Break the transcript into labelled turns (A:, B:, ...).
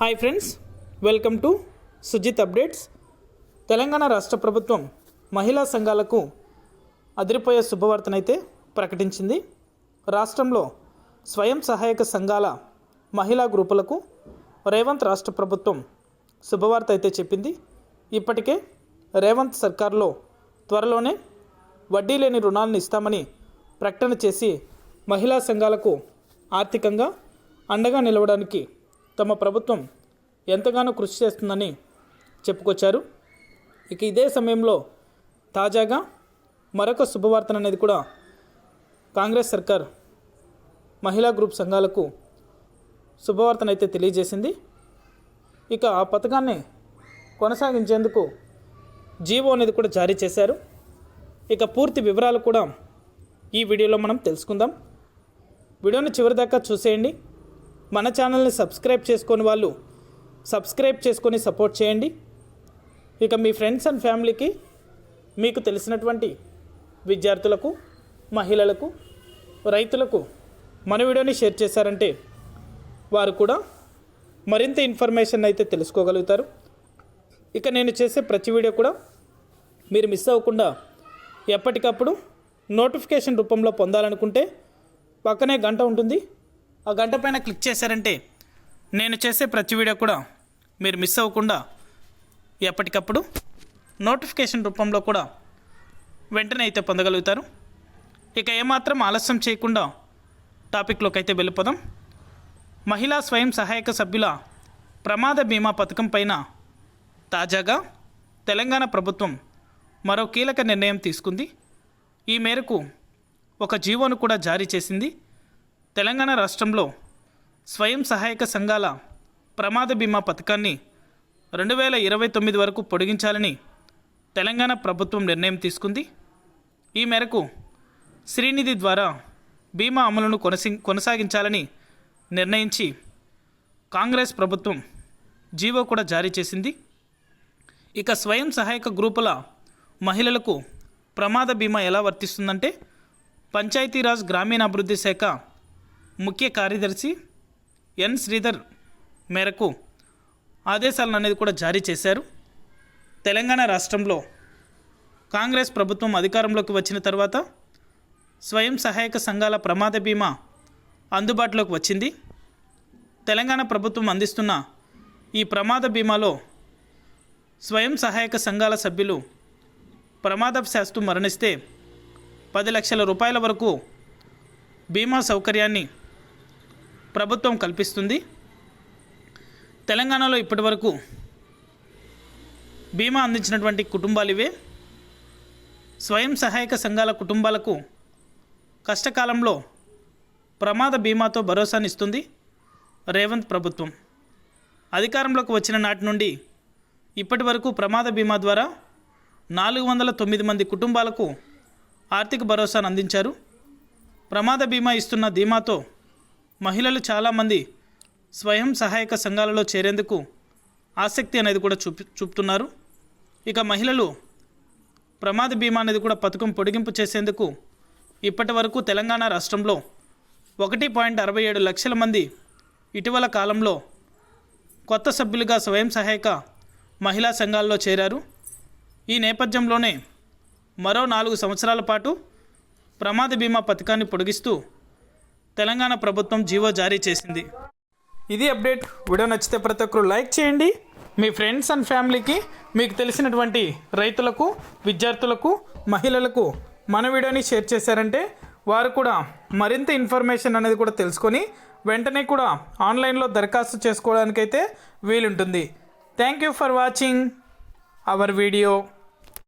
A: Hi friends welcome to Sujith updates Telangana రాష్ట్ర ప్రభుత్వం మహిళా సంఘాలకు అదిరిపోయే శుభవార్తనైతే ప్రకటించింది. రాష్ట్రంలో స్వయం సహాయక సంఘాల మహిళా గ్రూపులకు రేవంత్ రాష్ట్ర ప్రభుత్వం శుభవార్త అయితే చెప్పింది. ఇప్పటికే రేవంత్ సర్కార్లో త్వరలోనే వడ్డీ లేని రుణాలను ఇస్తామని ప్రకటన చేసి మహిళా సంఘాలకు ఆర్థికంగా అండగా నిలవడానికి తమ ప్రభుత్వం ఎంతగానో కృషి చేస్తుందని చెప్పుకొచ్చారు. ఇక ఇదే సమయంలో తాజాగా మరొక శుభవార్తన అనేది కూడా కాంగ్రెస్ సర్కార్ మహిళా గ్రూప్ సంఘాలకు శుభవార్తనైతే తెలియజేసింది. ఇక ఆ పథకాన్ని కొనసాగించేందుకు జీవో అనేది కూడా జారీ చేశారు. ఇక పూర్తి వివరాలు కూడా ఈ వీడియోలో మనం తెలుసుకుందాం. వీడియోని చివరిదాకా చూసేయండి. మన ఛానల్ని సబ్స్క్రైబ్ చేసుకొని వాళ్ళు సబ్స్క్రైబ్ చేసుకొని సపోర్ట్ చేయండి. ఇక మీ ఫ్రెండ్స్ అండ్ ఫ్యామిలీకి మీకు తెలిసినటువంటి విద్యార్థులకు మహిళలకు రైతులకు మన వీడియోని షేర్ చేశారంటే వారు కూడా మరింత ఇన్ఫర్మేషన్ అయితే తెలుసుకోగలుగుతారు. ఇక నేను చేసే ప్రతి వీడియో కూడా మీరు మిస్ అవ్వకుండా ఎప్పటికప్పుడు నోటిఫికేషన్ రూపంలో పొందాలనుకుంటే పక్కనే గంట ఉంటుంది. ఆ గంట పైన క్లిక్ చేశారంటే నేను చేసే ప్రతి వీడియో కూడా మీరు మిస్ అవ్వకుండా ఎప్పటికప్పుడు నోటిఫికేషన్ రూపంలో కూడా వెంటనే అయితే పొందగలుగుతారు. ఇక ఏమాత్రం ఆలస్యం చేయకుండా టాపిక్లోకి అయితే వెళ్ళిపోదాం. మహిళా స్వయం సహాయక సభ్యుల ప్రమాద బీమా పథకం పైన తాజాగా తెలంగాణ ప్రభుత్వం మరో కీలక నిర్ణయం తీసుకుంది. ఈ మేరకు ఒక జీవోను కూడా జారీ చేసింది. తెలంగాణ రాష్ట్రంలో స్వయం సహాయక సంఘాల ప్రమాద బీమా పథకాన్ని రెండు వేల ఇరవై తొమ్మిది వరకు పొడిగించాలని తెలంగాణ ప్రభుత్వం నిర్ణయం తీసుకుంది. ఈ మేరకు శ్రీనిధి ద్వారా బీమా అమలును కొనసి కొనసాగించాలని నిర్ణయించి కాంగ్రెస్ ప్రభుత్వం జీవో కూడా జారీ చేసింది. ఇక స్వయం సహాయక గ్రూపుల మహిళలకు ప్రమాద బీమా ఎలా వర్తిస్తుందంటే పంచాయతీరాజ్ గ్రామీణాభివృద్ధి శాఖ ముఖ్య కార్యదర్శి ఎన్. శ్రీధర్ మేరకు ఆదేశాలను అనేది కూడా జారీ చేశారు. తెలంగాణ రాష్ట్రంలో కాంగ్రెస్ ప్రభుత్వం అధికారంలోకి వచ్చిన తర్వాత స్వయం సహాయక సంఘాల ప్రమాద బీమా అందుబాటులోకి వచ్చింది. తెలంగాణ ప్రభుత్వం అందిస్తున్న ఈ ప్రమాద బీమాలో స్వయం సహాయక సంఘాల సభ్యులు ప్రమాదవశాస్తు మరణిస్తే పది లక్షల రూపాయల వరకు బీమా సౌకర్యాన్ని ప్రభుత్వం కల్పిస్తుంది. తెలంగాణలో ఇప్పటివరకు బీమా అందించినటువంటి కుటుంబాలు ఇవే. స్వయం సహాయక సంఘాల కుటుంబాలకు కష్టకాలంలో ప్రమాద బీమాతో భరోసానిస్తుంది రేవంత్ ప్రభుత్వం. అధికారంలోకి వచ్చిన నాటి నుండి ఇప్పటి వరకు ప్రమాద బీమా ద్వారా నాలుగు వందల తొమ్మిది మంది కుటుంబాలకు ఆర్థిక భరోసాను అందించారు. ప్రమాద బీమా ఇస్తున్న ధీమాతో మహిళలు చాలామంది స్వయం సహాయక సంఘాలలో చేరేందుకు ఆసక్తి అనేది కూడా చూపి చూపుతున్నారు. ఇక మహిళలు ప్రమాద బీమా అనేది కూడా పథకం పొడిగింపు చేసేందుకు ఇప్పటి వరకు తెలంగాణ రాష్ట్రంలో ఒకటి పాయింట్ అరవై ఏడు లక్షల మంది ఇటీవల కాలంలో కొత్త సభ్యులుగా స్వయం సహాయక మహిళా సంఘాల్లో చేరారు. ఈ నేపథ్యంలోనే మరో నాలుగు సంవత్సరాల పాటు ప్రమాద బీమా పథకాన్ని పొడిగిస్తూ తెలంగాణ ప్రభుత్వం జీవో జారీ చేసింది. ఇది అప్డేట్. వీడియో నచ్చితే ప్రతి ఒక్కరు లైక్ చేయండి. మీ ఫ్రెండ్స్ అండ్ ఫ్యామిలీకి మీకు తెలిసినటువంటి రైతులకు విద్యార్థులకు మహిళలకు మన వీడియోని షేర్ చేశారంటే వారు కూడా మరింత ఇన్ఫర్మేషన్ అనేది కూడా తెలుసుకొని వెంటనే కూడా ఆన్లైన్లో దరఖాస్తు చేసుకోవడానికైతే వీలుంటుంది. Thank you for watching our video